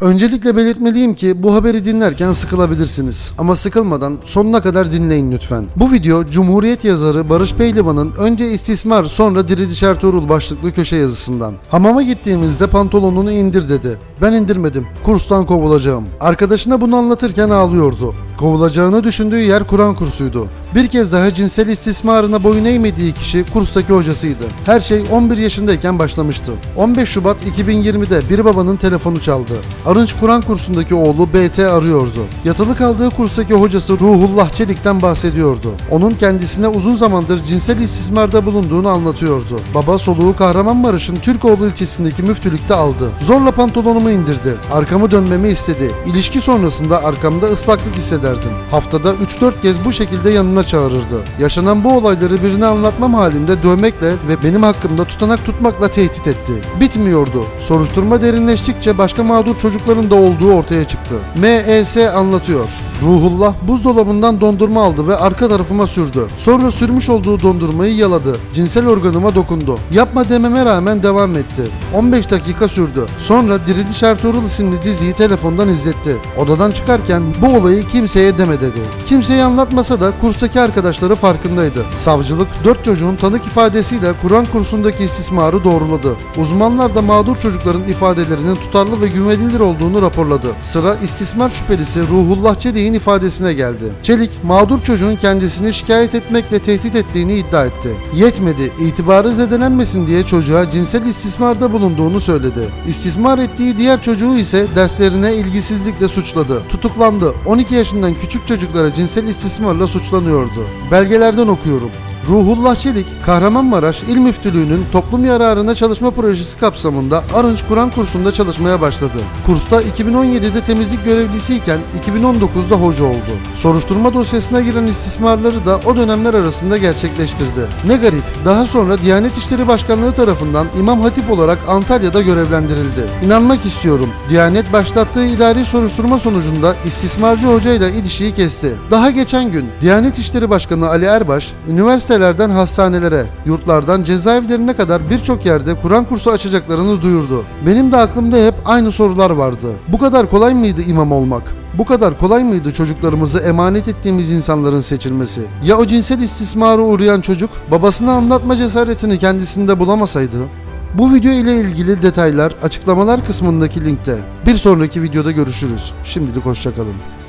Öncelikle belirtmeliyim ki bu haberi dinlerken sıkılabilirsiniz. Ama sıkılmadan sonuna kadar dinleyin lütfen. Bu video Cumhuriyet yazarı Barış Pehlivan'ın önce istismar sonra Diriliş Ertuğrul başlıklı köşe yazısından. Hamama gittiğimizde pantolonunu indir dedi. Ben indirmedim. Kurstan kovulacağım. Arkadaşına bunu anlatırken ağlıyordu. Kovulacağını düşündüğü yer Kur'an kursuydu. Bir kez daha cinsel istismarına boyun eğmediği kişi kurstaki hocasıydı. Her şey 11 yaşındayken başlamıştı. 15 Şubat 2020'de bir babanın telefonu çaldı. Arınç Kur'an kursundaki oğlu BT arıyordu. Yatılı kaldığı kurstaki hocası Ruhullah Çelik'ten bahsediyordu. Onun kendisine uzun zamandır cinsel istismarda bulunduğunu anlatıyordu. Baba soluğu Kahramanmaraş'ın Türkoğlu ilçesindeki müftülükte aldı. Zorla pantolonumu indirdi. Arkamı dönmemi istedi. İlişki sonrasında arkamda ıslaklık hissederdim. Haftada 3-4 kez bu şekilde yanına çağırırdı. Yaşanan bu olayları birine anlatmam halinde dövmekle ve benim hakkımda tutanak tutmakla tehdit etti. Bitmiyordu. Soruşturma derinleştikçe başka mağdur çocukların da olduğu ortaya çıktı. MES anlatıyor. Ruhullah buzdolabından dondurma aldı ve arka tarafıma sürdü. Sonra sürmüş olduğu dondurmayı yaladı. Cinsel organıma dokundu. Yapma dememe rağmen devam etti. 15 dakika sürdü. Sonra Diriliş Ertuğrul isimli diziyi telefondan izletti. Odadan çıkarken bu olayı kimseye deme dedi. Kimseye anlatmasa da kurstaki arkadaşları farkındaydı. Savcılık 4 çocuğun tanık ifadesiyle Kur'an kursundaki istismarı doğruladı. Uzmanlar da mağdur çocukların ifadelerinin tutarlı ve güvenilir olduğunu raporladı. Sıra istismar şüphelisi Ruhullah Çelik'in ifadesine geldi. Çelik, mağdur çocuğun kendisini şikayet etmekle tehdit ettiğini iddia etti. Yetmedi, itibarı zedelenmesin diye çocuğa cinsel istismarda bulunduğunu söyledi. İstismar ettiği diğer çocuğu ise derslerine ilgisizlikle suçladı. Tutuklandı. 12 yaşından küçük çocuklara cinsel istismarla suçlanıyordu. Belgelerden okuyorum. Ruhullah Çelik, Kahramanmaraş İl Müftülüğü'nün toplum yararına çalışma projesi kapsamında Arınç Kur'an kursunda çalışmaya başladı. Kursta 2017'de temizlik görevlisiyken 2019'da hoca oldu. Soruşturma dosyasına giren istismarları da o dönemler arasında gerçekleştirdi. Ne garip, daha sonra Diyanet İşleri Başkanlığı tarafından İmam Hatip olarak Antalya'da görevlendirildi. İnanmak istiyorum, Diyanet başlattığı idari soruşturma sonucunda istismarcı hocayla ilişiği kesti. Daha geçen gün Diyanet İşleri Başkanı Ali Erbaş, üniversitelerden hastanelere, yurtlardan cezaevlerine kadar birçok yerde Kur'an kursu açacaklarını duyurdu. Benim de aklımda hep aynı sorular vardı. Bu kadar kolay mıydı imam olmak? Bu kadar kolay mıydı çocuklarımızı emanet ettiğimiz insanların seçilmesi? Ya o cinsel istismara uğrayan çocuk babasına anlatma cesaretini kendisinde bulamasaydı? Bu video ile ilgili detaylar açıklamalar kısmındaki linkte. Bir sonraki videoda görüşürüz. Şimdilik hoşçakalın.